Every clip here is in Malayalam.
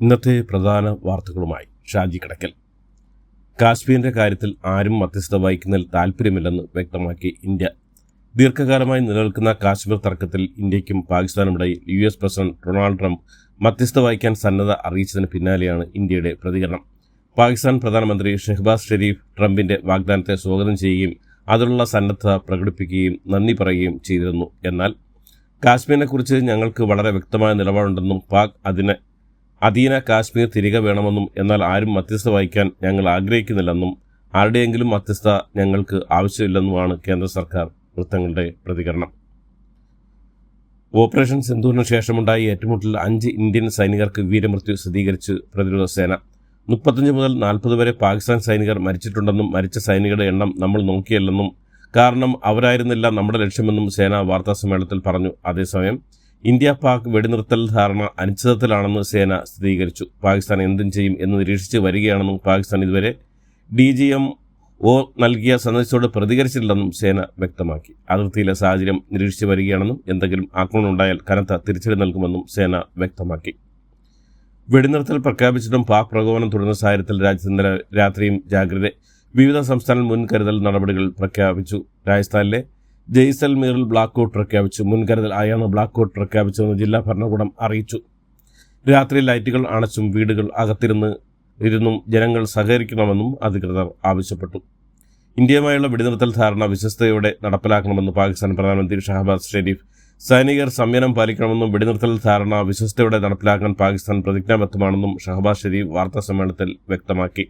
ഇന്നത്തെ പ്രധാന വാർത്തകളുമായി ഷാജി കടക്കൽ. കാശ്മീരിന്റെ കാര്യത്തിൽ ആരും മധ്യസ്ഥത വഹിക്കുന്നതിൽ താൽപ്പര്യമില്ലെന്ന് വ്യക്തമാക്കി ഇന്ത്യ. ദീർഘകാലമായി നിലനിൽക്കുന്ന കാശ്മീർ തർക്കത്തിൽ ഇന്ത്യക്കും പാകിസ്ഥാനുമിടയിൽ U S president Donald Trump മധ്യസ്ഥ വഹിക്കാൻ സന്നദ്ധ അറിയിച്ചതിന് പിന്നാലെയാണ് ഇന്ത്യയുടെ പ്രതികരണം. പാകിസ്ഥാൻ പ്രധാനമന്ത്രി ഷെഹ്ബാസ് ഷെരീഫ് ട്രംപിന്റെ വാഗ്ദാനത്തെ സ്വാഗതം ചെയ്യുകയും അതിനുള്ള സന്നദ്ധത പ്രകടിപ്പിക്കുകയും നന്ദി പറയുകയും ചെയ്തിരുന്നു. എന്നാൽ കാശ്മീരിനെക്കുറിച്ച് ഞങ്ങൾക്ക് വളരെ വ്യക്തമായ നിലപാടുണ്ടെന്നും പാക് അതിനെ അധീന കാശ്മീർ തിരികെ വേണമെന്നും എന്നാൽ ആരും മധ്യസ്ഥ വഹിക്കാൻ ഞങ്ങൾ ആഗ്രഹിക്കുന്നില്ലെന്നും ആരുടെയെങ്കിലും മധ്യസ്ഥ ഞങ്ങൾക്ക് ആവശ്യമില്ലെന്നുമാണ് കേന്ദ്ര സർക്കാർ വൃത്തങ്ങളുടെ പ്രതികരണം. ഓപ്പറേഷൻ സിന്ധുവിന് ശേഷമുണ്ടായ ഏറ്റുമുട്ടലിൽ അഞ്ച് ഇന്ത്യൻ സൈനികർക്ക് വീരമൃത്യു സ്ഥിരീകരിച്ച് പ്രതിരോധ സേന. മുപ്പത്തഞ്ച് മുതൽ നാൽപ്പത് വരെ പാകിസ്ഥാൻ സൈനികർ മരിച്ചിട്ടുണ്ടെന്നും മരിച്ച സൈനികരുടെ എണ്ണം നമ്മൾ നോക്കിയല്ലെന്നും കാരണം അവരായിരുന്നില്ല നമ്മുടെ ലക്ഷ്യമെന്നും സേന വാർത്താസമ്മേളനത്തിൽ പറഞ്ഞു. അതേസമയം ഇന്ത്യ പാക് വെടിനിർത്തൽ ധാരണ അനിശ്ചിതത്തിലാണെന്ന് സേന സ്ഥിരീകരിച്ചു. പാകിസ്ഥാൻ എന്തും ചെയ്യും എന്ന് നിരീക്ഷിച്ച് വരികയാണെന്നും പാകിസ്ഥാൻ ഇതുവരെ ഡി ജി എം ഒ നൽകിയ സന്ദേശത്തോട് പ്രതികരിച്ചിട്ടില്ലെന്നും സേന വ്യക്തമാക്കി. അതിർത്തിയിലെ സാഹചര്യം നിരീക്ഷിച്ച് വരികയാണെന്നും എന്തെങ്കിലും ആക്രമണം ഉണ്ടായാൽ കനത്ത തിരിച്ചടി നൽകുമെന്നും സേന വ്യക്തമാക്കി. വെടിനിർത്തൽ പ്രഖ്യാപിച്ചിട്ടും പാക് പ്രകോപനം തുടരുന്ന സാഹചര്യത്തിൽ രാജ്യത്ത് രാത്രിയും ജാഗ്രത വിവിധ സംസ്ഥാന മുൻകരുതൽ നടപടികൾ പ്രഖ്യാപിച്ചു. രാജസ്ഥാനിലെ ജയ്സൽമീറിൽ ബ്ലാക്ക് പ്രഖ്യാപിച്ചു. മുൻകരുതൽ ആയാണ് ബ്ലാക്ക് ഔട്ട് പ്രഖ്യാപിച്ചതെന്ന് ജില്ലാ ഭരണകൂടം അറിയിച്ചു. രാത്രി ലൈറ്റുകൾ അണച്ചും വീടുകൾ അകത്തിരുന്ന് ഇരുന്നും ജനങ്ങൾ സഹകരിക്കണമെന്നും അധികൃതർ ആവശ്യപ്പെട്ടു. ഇന്ത്യയുമായുള്ള വെടിനിർത്തൽ ധാരണ വിശ്വസ്തയോടെ നടപ്പിലാക്കണമെന്ന് പാകിസ്ഥാൻ പ്രധാനമന്ത്രി ഷഹബാസ് ഷെരീഫ് സൈനികർ സംയമനം പാലിക്കണമെന്നും വെടിനിർത്തൽ ധാരണ വിശ്വസ്തയോടെ നടപ്പിലാക്കാൻ പാകിസ്ഥാൻ പ്രതിജ്ഞാബദ്ധമാണെന്നും ഷഹബാസ് ഷെരീഫ് വാർത്താസമ്മേളനത്തിൽ വ്യക്തമാക്കി.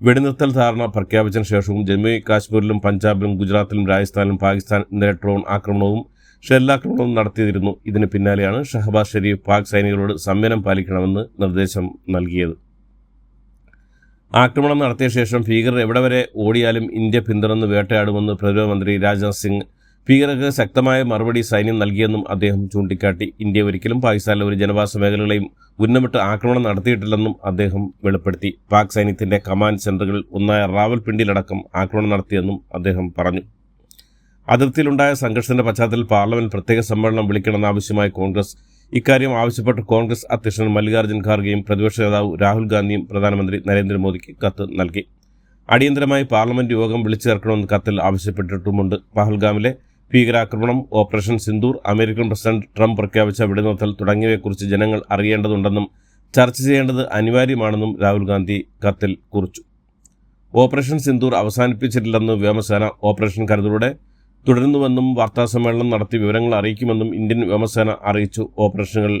വെടിനിർത്തൽ ധാരണ പ്രഖ്യാപിച്ചതിന് ശേഷവും ജമ്മു കാശ്മീരിലും പഞ്ചാബിലും ഗുജറാത്തിലും രാജസ്ഥാനിലും പാകിസ്ഥാൻ ഇന്നലെ ഡ്രോൺ ആക്രമണവും ഷെല്ലാക്രമണവും നടത്തിയിരുന്നു. ഇതിന് പിന്നാലെയാണ് ഷഹബാസ് ഷെരീഫ് പാക് സൈനികരോട് സംയമനം പാലിക്കണമെന്ന് നിർദ്ദേശം നൽകിയത്. ആക്രമണം നടത്തിയ ശേഷം ഭീകരർ എവിടെ വരെ ഓടിയാലും ഇന്ത്യ പിന്തുടർന്ന് വേട്ടയാടുമെന്ന് പ്രതിരോധ മന്ത്രി രാജ്നാഥ് സിംഗ് ഭീകരർക്ക് ശക്തമായ മറുപടി സൈന്യം നൽകിയെന്നും അദ്ദേഹം ചൂണ്ടിക്കാട്ടി. ഇന്ത്യ ഒരിക്കലും പാകിസ്ഥാനിലെ ഒരു ജനവാസ മേഖലകളെയും ഉന്നമിട്ട് ആക്രമണം നടത്തിയിട്ടില്ലെന്നും അദ്ദേഹം വെളിപ്പെടുത്തി. പാക് സൈന്യത്തിന്റെ കമാൻഡ് സെന്ററുകളിൽ ഒന്നായ റാവൽപിണ്ടിയിലടക്കം ആക്രമണം നടത്തിയെന്നും അദ്ദേഹം പറഞ്ഞു. അതിർത്തിയിലുണ്ടായ സംഘർഷത്തിന്റെ പശ്ചാത്തലത്തിൽ പാർലമെന്റ് പ്രത്യേക സമ്മേളനം വിളിക്കണമെന്നാവശ്യമായ കോൺഗ്രസ് ഇക്കാര്യം ആവശ്യപ്പെട്ട് കോൺഗ്രസ് അധ്യക്ഷൻ മല്ലികാർജുൻ ഖാർഗെയും പ്രതിപക്ഷ നേതാവ് രാഹുൽ ഗാന്ധിയും പ്രധാനമന്ത്രി നരേന്ദ്രമോദിക്ക് കത്ത് നൽകി. അടിയന്തരമായി പാർലമെന്റ് യോഗം വിളിച്ചു ചേർക്കണമെന്ന് കത്തിൽ ആവശ്യപ്പെട്ടിട്ടുമുണ്ട്. പഹൽഗാമിലെ ഭീകരാക്രമണം operation Sindoor American president Trump പ്രഖ്യാപിച്ച വെടിനിർത്തൽ തുടങ്ങിയവയെക്കുറിച്ച് ജനങ്ങൾ അറിയേണ്ടതുണ്ടെന്നും ചർച്ച ചെയ്യേണ്ടത് അനിവാര്യമാണെന്നും രാഹുൽ ഗാന്ധി കത്തിൽ കുറിച്ചു. ഓപ്പറേഷൻ സിന്ദൂർ അവസാനിപ്പിച്ചിട്ടില്ലെന്ന് വ്യോമസേന ഓപ്പറേഷൻ കരുതലൂടെ തുടരുന്നുവെന്നും വാർത്താസമ്മേളനം നടത്തി വിവരങ്ങൾ അറിയിക്കുമെന്നും ഇന്ത്യൻ വ്യോമസേന അറിയിച്ചു. ഓപ്പറേഷനുകൾ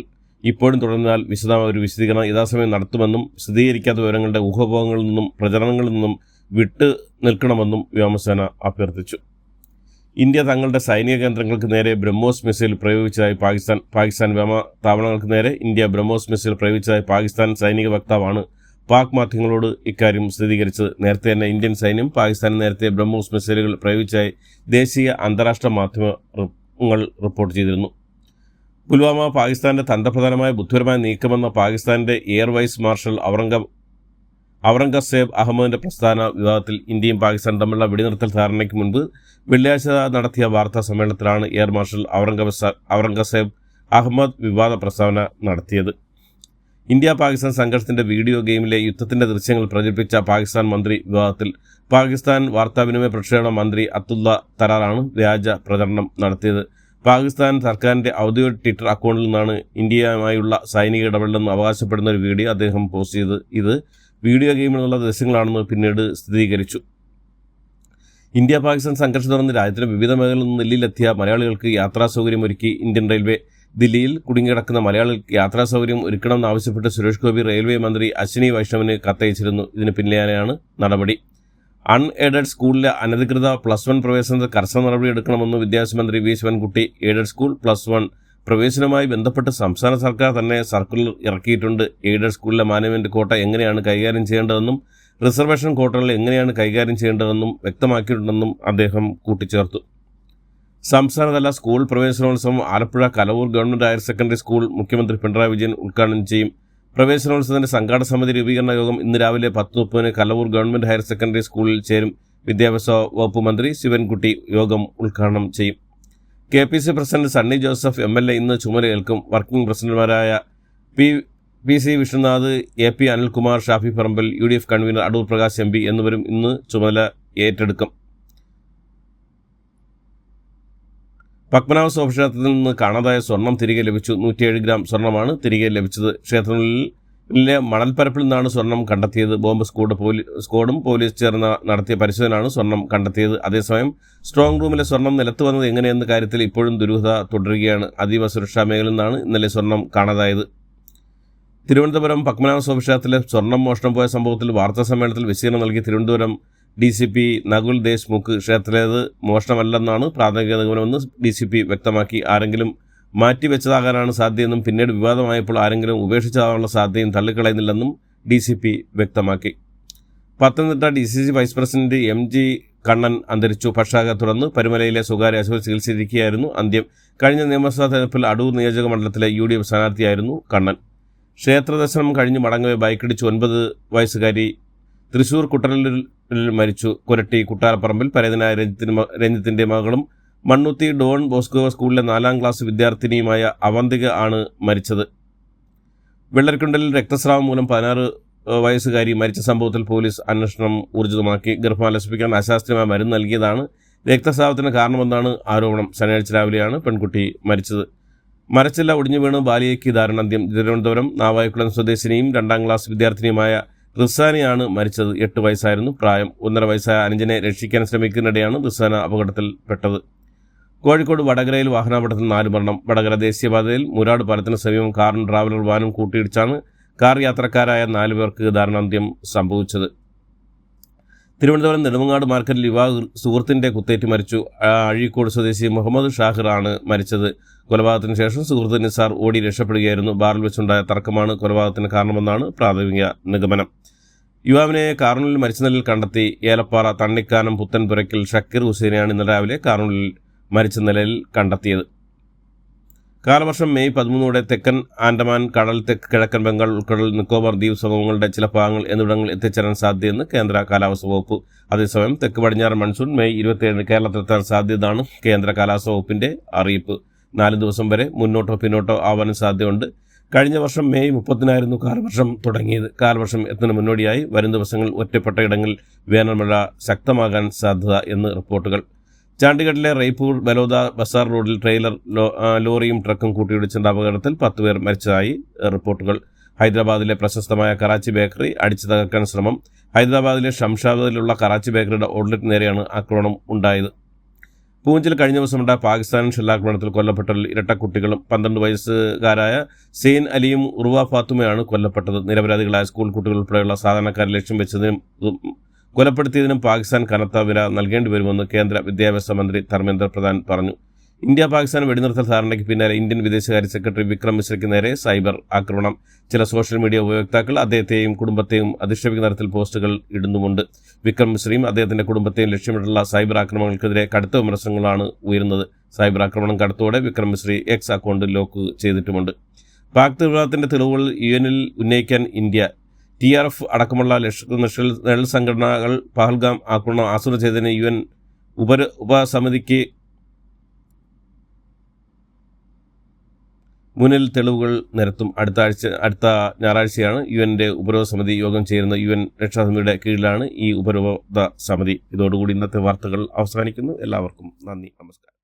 ഇപ്പോഴും തുടർന്നാൽ വിശദമായ ഒരു വിശദീകരണം യഥാസമയം നടത്തുമെന്നും സ്ഥിരീകരിക്കാത്ത വിവരങ്ങളുടെ ഊഹഭോഗങ്ങളിൽ നിന്നും പ്രചരണങ്ങളിൽ നിന്നും വിട്ട് നിൽക്കണമെന്നും വ്യോമസേന അഭ്യർത്ഥിച്ചു. ഇന്ത്യ തങ്ങളുടെ സൈനിക കേന്ദ്രങ്ങൾക്ക് നേരെ ബ്രഹ്മോസ് മിസൈൽ പ്രയോഗിച്ചതായി പാകിസ്ഥാൻ പാകിസ്ഥാൻ വ്യോമ താവളങ്ങൾക്ക് നേരെ ഇന്ത്യ ബ്രഹ്മോസ് മിസൈൽ പ്രയോഗിച്ചതായി പാകിസ്ഥാൻ സൈനിക വക്താവാണ് പാക് മാധ്യമങ്ങളോട് ഇക്കാര്യം സ്ഥിരീകരിച്ചത്. നേരത്തെ തന്നെ ഇന്ത്യൻ സൈന്യം പാകിസ്ഥാൻ നേരത്തെ ബ്രഹ്മോസ് മിസൈലുകൾ പ്രയോഗിച്ചതായി ദേശീയ അന്താരാഷ്ട്ര മാധ്യമങ്ങൾ റിപ്പോർട്ട് ചെയ്തിരുന്നു. പുൽവാമ പാകിസ്ഥാന്റെ തന്ത്രപ്രധാനമായ ബുദ്ധിപരമായ നീക്കമെന്ന പാകിസ്ഥാന്റെ എയർ വൈസ് മാർഷൽ ഔറംഗ ഔറംഗസേബ് അഹമ്മദിന്റെ പ്രസ്ഥാന വിവാദത്തിൽ ഇന്ത്യയും പാകിസ്ഥാനും തമ്മിലുള്ള വെടിനിർത്തൽ ധാരണയ്ക്ക് മുൻപ് വെള്ളിയാഴ്ച നടത്തിയ വാർത്താ സമ്മേളനത്തിലാണ് എയർ മാർഷൽ ഔറംഗസ ഔറംഗസേബ് അഹമ്മദ് വിവാദ പ്രസ്താവന നടത്തിയത്. ഇന്ത്യ പാകിസ്ഥാൻ സംഘർഷത്തിന്റെ വീഡിയോ ഗെയിമിലെ യുദ്ധത്തിന്റെ ദൃശ്യങ്ങൾ പ്രചരിപ്പിച്ച പാകിസ്ഥാൻ മന്ത്രി വിവാദത്തിൽ പാകിസ്ഥാൻ വാർത്താവിനിമയ പ്രക്ഷേപണ മന്ത്രി അത്തുല്ല തറാറാണ് വ്യാജ പ്രചരണം നടത്തിയത്. പാകിസ്ഥാൻ സർക്കാരിന്റെ ഔദ്യോഗിക ട്വിറ്റർ അക്കൗണ്ടിൽ നിന്നാണ് ഇന്ത്യയുമായുള്ള സൈനിക ഇടപെടലെന്ന് അവകാശപ്പെടുന്ന ഒരു വീഡിയോ അദ്ദേഹം പോസ്റ്റ് ചെയ്ത് ഇത് വീഡിയോ ഗെയിമിൽ നിന്നുള്ള ദൃശ്യങ്ങളാണെന്ന് പിന്നീട് സ്ഥിരീകരിച്ചു. ഇന്ത്യ പാകിസ്ഥാൻ സംഘർഷം തുടർന്ന് രാജ്യത്തിന്റെ വിവിധ മേഖലകളിൽ നിന്ന് ദില്ലിയിലെത്തിയ മലയാളികൾക്ക് യാത്രാ സൗകര്യം ഒരുക്കി ഇന്ത്യൻ റെയിൽവേ. ദില്ലിയിൽ കുടുങ്ങിക്കിടക്കുന്ന മലയാളികൾക്ക് യാത്രാ സൗകര്യം ഒരുക്കണമെന്നാവശ്യപ്പെട്ട് സുരേഷ് ഗോപി റെയിൽവേ മന്ത്രി അശ്വിനി വൈഷ്ണവിന് കത്തയച്ചിരുന്നു. ഇതിന് പിന്നിലെയാണ് നടപടി. അൺഎയ്ഡഡ് സ്കൂളിലെ അനധികൃത പ്ലസ് വൺ പ്രവേശനത്തിൽ കർശന നടപടിയെടുക്കണമെന്ന് വിദ്യാഭ്യാസ മന്ത്രി V. Sivankutty aided school plus one പ്രവേശനവുമായി ബന്ധപ്പെട്ട് സംസ്ഥാന സർക്കാർ തന്നെ സർക്കുലർ ഇറക്കിയിട്ടുണ്ട്. എയ്ഡഡ് സ്കൂളിലെ മാനേജ്മെന്റ് കോട്ട എങ്ങനെയാണ് കൈകാര്യം ചെയ്യേണ്ടതെന്നും റിസർവേഷൻ കോട്ടകൾ എങ്ങനെയാണ് കൈകാര്യം ചെയ്യേണ്ടതെന്നും വ്യക്തമാക്കിയിട്ടുണ്ടെന്നും അദ്ദേഹം കൂട്ടിച്ചേർത്തു. സംസ്ഥാനതല സ്കൂൾ പ്രവേശനോത്സവം Alappuzha Kalavoor government higher secondary school മുഖ്യമന്ത്രി പിണറായി വിജയൻ ഉദ്ഘാടനം ചെയ്യും. പ്രവേശനോത്സവത്തിന്റെ സംഘാടന സമിതി രൂപീകരണ യോഗം ഇന്ന് രാവിലെ പത്ത് മുപ്പതിന് കലവൂർ ഗവൺമെന്റ് ഹയർ സെക്കൻഡറി സ്കൂളിൽ ചേരും. വിദ്യാഭ്യാസ വകുപ്പ് മന്ത്രി ശിവൻകുട്ടി യോഗം ഉദ്ഘാടനം ചെയ്യും. K P C president Sunny Joseph M L A ഇന്ന് ചുമതലയേൽക്കും വർക്കിംഗ് പ്രസിഡന്റുമാരായ P P C Vishnunath A P Anilkumar Shafi Parambil U D F convener Adoor Prakash M P എന്നിവരും ഇന്ന് ചുമതല ഏറ്റെടുക്കും. പത്മനാഭ സ്വാമി ക്ഷേത്രത്തിൽ നിന്ന് കാണാതായ സ്വർണം തിരികെ ലഭിച്ചു. നൂറ്റിയേഴ് ഗ്രാം സ്വർണമാണ് തിരികെ ലഭിച്ചത്. ക്ഷേത്രങ്ങളിലെ മണൽപ്പരപ്പിൽ നിന്നാണ് സ്വർണം കണ്ടെത്തിയത്. ബോംബ് സ്ക്വാഡ് പോലീ സ്ക്വാഡും പോലീസ് ചേർന്ന് നടത്തിയ പരിശോധനയാണ് സ്വർണം കണ്ടെത്തിയത്. അതേസമയം സ്ട്രോങ് റൂമിലെ സ്വർണം നിലത്ത് വന്നത് എങ്ങനെയെന്ന കാര്യത്തിൽ ഇപ്പോഴും ദുരൂഹത തുടരുകയാണ്. അതീവ സുരക്ഷാ മേഖലയിൽ നിന്നാണ് ഇന്നലെ സ്വർണം കാണാതായത്. തിരുവനന്തപുരം പത്മനാഭ സ്വാമി സ്വർണം മോഷണം പോയ സംഭവത്തിൽ വാർത്താ സമ്മേളനത്തിൽ വിശീലനം നൽകി Thiruvananthapuram D C P Nakul Deshmukh ക്ഷേത്രത്തിലേത് മോഷണമല്ലെന്നാണ് പ്രാഥമിക നിഗമനമെന്ന് ഡി സി പി വ്യക്തമാക്കി. ആരെങ്കിലും മാറ്റിവെച്ചതാകാനാണ് സാധ്യതയെന്നും പിന്നീട് വിവാദമായപ്പോൾ ആരെങ്കിലും ഉപേക്ഷിച്ചതാകാനുള്ള സാധ്യതയും തള്ളിക്കളയുന്നില്ലെന്നും ഡി സി പി വ്യക്തമാക്കി. Pathanamthitta D C C vice president M G Kannan അന്തരിച്ചു. പക്ഷാക തുടർന്ന് പരുമലയിലെ സ്വകാര്യ ആശുപത്രി ചികിത്സയിരിക്കുകയായിരുന്നു അന്ത്യം. കഴിഞ്ഞ നിയമസഭാ തെരഞ്ഞെടുപ്പിൽ അടൂർ നിയോജക മണ്ഡലത്തിലെ യു ഡി എഫ് സ്ഥാനാർത്ഥിയായിരുന്നു കണ്ണൻ. ക്ഷേത്രദർശനം കഴിഞ്ഞ് മടങ്ങവെ ബൈക്കിടിച്ച് ഒൻപത് വയസ്സുകാരി തൃശൂർ കുട്ടനല്ലൂരിൽ മരിച്ചു. കൊരട്ടി കുട്ടാരപ്പറമ്പിൽ പരേതനായ രഞ്ജിത്തിന് രഞ്ജിത്തിന്റെ മകളും മണ്ണുത്തി ഡോൺ ബോസ്കോ സ്കൂളിലെ നാലാം ക്ലാസ് വിദ്യാർത്ഥിനിയുമായ അവന്തിക ആണ് മരിച്ചത്. വെള്ളരിക്കുണ്ടലിൽ രക്തസ്രാവം മൂലം പതിനാറ് വയസ്സുകാരി മരിച്ച സംഭവത്തിൽ പോലീസ് അന്വേഷണം ഊർജിതമാക്കി. ഗർഭമാലസിപ്പിക്കാൻ അശാസ്ത്രീയമായ മരുന്ന് നൽകിയതാണ്. രക്തസ്രാവത്തിന് കാരണമെന്നാണ് ആരോപണം? ശനിയാഴ്ച രാവിലെയാണ് പെൺകുട്ടി മരിച്ചത്. മരച്ചില്ല ഒടിഞ്ഞു വീണ് ബാലിയയ്ക്ക് ദാരുണാന്ത്യം തിരുവനന്തപുരം നാവായിക്കുളം സ്വദേശിനിയും രണ്ടാം ക്ലാസ് വിദ്യാർത്ഥിനിയുമായ റിസാനയാണ് മരിച്ചത്. എട്ട് വയസ്സായിരുന്നു പ്രായം. ഒന്നര വയസ്സായ അനുജനെ രക്ഷിക്കാൻ ശ്രമിക്കുന്നതിനിടെയാണ് റിസാന അപകടത്തിൽപ്പെട്ടത്. കോഴിക്കോട് വടകരയിൽ വാഹനാപകടത്തിൽ നാല് മരണം. വടകര ദേശീയപാതയിൽ മുരാട് പാലത്തിന് സമീപം കാറും ട്രാവലർ വാനും കൂട്ടിയിടിച്ചാണ് കാർ യാത്രക്കാരായ നാല് പേർക്ക് ദാരുണാന്ത്യം സംഭവിച്ചത്. തിരുവനന്തപുരം നെടുമങ്ങാട് മാർക്കറ്റിൽ യുവാവ് സുഹൃത്തിന്റെ കുത്തേറ്റ് മരിച്ചു. അഴീക്കോട് സ്വദേശി മുഹമ്മദ് ഷാഹിർ ആണ് മരിച്ചത്. കൊലപാതകത്തിന് ശേഷം സുഹൃത്ത് നിസാർ ഓടി രക്ഷപ്പെടുകയായിരുന്നു. ബാറിൽ വെച്ചുണ്ടായ തർക്കമാണ് കൊലപാതകത്തിന് കാരണമെന്നാണ് പ്രാഥമിക നിഗമനം. യുവാവിനെ കാർണൂലിൽ മരിച്ച നിലയിൽ കണ്ടെത്തി. ഏലപ്പാറ തണ്ണിക്കാനം പുത്തൻപുരയ്ക്കൽ ഷക്കീർ ഹുസൈനെയാണ് ഇന്നലെ രാവിലെ കാർണൂലിൽ മരിച്ച നിലയിൽ കണ്ടെത്തിയത്. കാലവർഷം മെയ് പതിമൂന്നോടെ തെക്കൻ ആൻഡമാൻ കടൽ തെക്ക് കിഴക്കൻ ബംഗാൾ ഉൾക്കടൽ നിക്കോബാർ ദ്വീപ് സമൂഹങ്ങളുടെ ചില ഭാഗങ്ങൾ എന്നിവിടങ്ങളിൽ എത്തിച്ചേരാൻ സാധ്യതയെന്ന് കേന്ദ്ര കാലാവസ്ഥ വകുപ്പ്. അതേസമയം തെക്ക് പടിഞ്ഞാറൻ മൺസൂൺ മെയ് ഇരുപത്തിയേഴിന് കേരളത്തിലെത്താൻ സാധ്യതയാണ് കേന്ദ്ര കാലാവസ്ഥ വകുപ്പിന്റെ അറിയിപ്പ്. നാല് ദിവസം വരെ മുന്നോട്ടോ പിന്നോട്ടോ ആവാനും സാധ്യതയുണ്ട്. കഴിഞ്ഞ വർഷം മെയ് മുപ്പത്തിനായിരുന്നു കാലവർഷം തുടങ്ങിയത്. കാലവർഷം എത്തുന്ന മുന്നോടിയായി വരും ദിവസങ്ങളിൽ ഒറ്റപ്പെട്ട ഇടങ്ങളിൽ വേനൽമഴ ശക്തമാകാൻ സാധ്യത എന്ന് റിപ്പോർട്ടുകൾ. ചാണ്ടിഗഡിലെ റെയ്പൂർ ബലോദ ബസാർ റോഡിൽ ട്രെയിലർ ലോറിയും ട്രക്കും കൂട്ടിയിടിച്ചുണ്ട അപകടത്തിൽ പത്ത് പേർ മരിച്ചതായി റിപ്പോർട്ടുകൾ. ഹൈദരാബാദിലെ പ്രശസ്തമായ കറാച്ചി ബേക്കറി അടിച്ചു തകർക്കാൻ ശ്രമം. ഹൈദരാബാദിലെ ഷംഷാബാദിലുള്ള കറാച്ചി ബേക്കറിയുടെ ഔട്ട്ലെറ്റ് നേരെയാണ് ആക്രമണം ഉണ്ടായത്. പൂഞ്ചിൽ കഴിഞ്ഞ ദിവസമുണ്ടായ പാകിസ്ഥാൻ ഷെല്ലാക്രമണത്തിൽ കൊല്ലപ്പെട്ട ഇരട്ട കുട്ടികളും പന്ത്രണ്ട് വയസ്സുകാരായ സെയിൻ അലിയും ഉറുവ ഫാത്തുമയാണ് കൊല്ലപ്പെട്ടത്. നിരപരാധികളായ സ്കൂൾ കുട്ടികൾ ഉൾപ്പെടെയുള്ള സാധാരണക്കാരെ ലക്ഷ്യം വെച്ചതിനും കൊലപ്പെടുത്തിയതിനും പാകിസ്ഥാൻ കനത്ത വില നൽകേണ്ടി വരുമെന്ന് കേന്ദ്ര വിദ്യാഭ്യാസ മന്ത്രി ധർമ്മേന്ദ്ര പ്രധാൻ പറഞ്ഞു. ഇന്ത്യ പാകിസ്ഥാൻ വെടിനിർത്തൽ ധാരണയ്ക്ക് പിന്നാലെ ഇന്ത്യൻ വിദേശകാര്യ സെക്രട്ടറി വിക്രം മിശ്രയ്ക്ക് നേരെ സൈബർ ആക്രമണം. ചില സോഷ്യൽ മീഡിയ ഉപയോക്താക്കൾ അദ്ദേഹത്തെയും കുടുംബത്തെയും അധിക്ഷേപിക്കുന്ന തരത്തിൽ പോസ്റ്റുകൾ ഇടുന്നുമുണ്ട്. വിക്രം മിശ്രയും അദ്ദേഹത്തിന്റെ കുടുംബത്തെയും ലക്ഷ്യമിട്ടുള്ള സൈബർ ആക്രമണങ്ങൾക്കെതിരെ കടുത്ത വിമർശനങ്ങളാണ് ഉയരുന്നത്. സൈബർ ആക്രമണം കടുത്തോടെ Vikram Misri X account lock ചെയ്തിട്ടുമുണ്ട്. Pak തീവ്രവാദത്തിന്റെ തെളിവുകൾ യു എനിൽ ഉന്നയിക്കാൻ ഇന്ത്യ ടി ആർ എഫ് അടക്കമുള്ള നിഴൽ സംഘടനകൾ പഹൽഗാം ആക്രമണം ആസൂത്രണം ചെയ്തതിന് യു എൻ ഉപര ഉപസമിതിക്ക് മുന്നിൽ തെളിവുകൾ നിരത്തും. അടുത്ത ആഴ്ച അടുത്ത ഞായറാഴ്ചയാണ് യു എന്റെ ഉപരോധ സമിതി യോഗം ചേരുന്ന യു എൻ രക്ഷാസമിതിയുടെ കീഴിലാണ് ഈ ഉപരോധ സമിതി ഇതോടുകൂടി ഇന്നത്തെ വാർത്തകൾ അവസാനിക്കുന്നു. എല്ലാവർക്കും നന്ദി. നമസ്കാരം.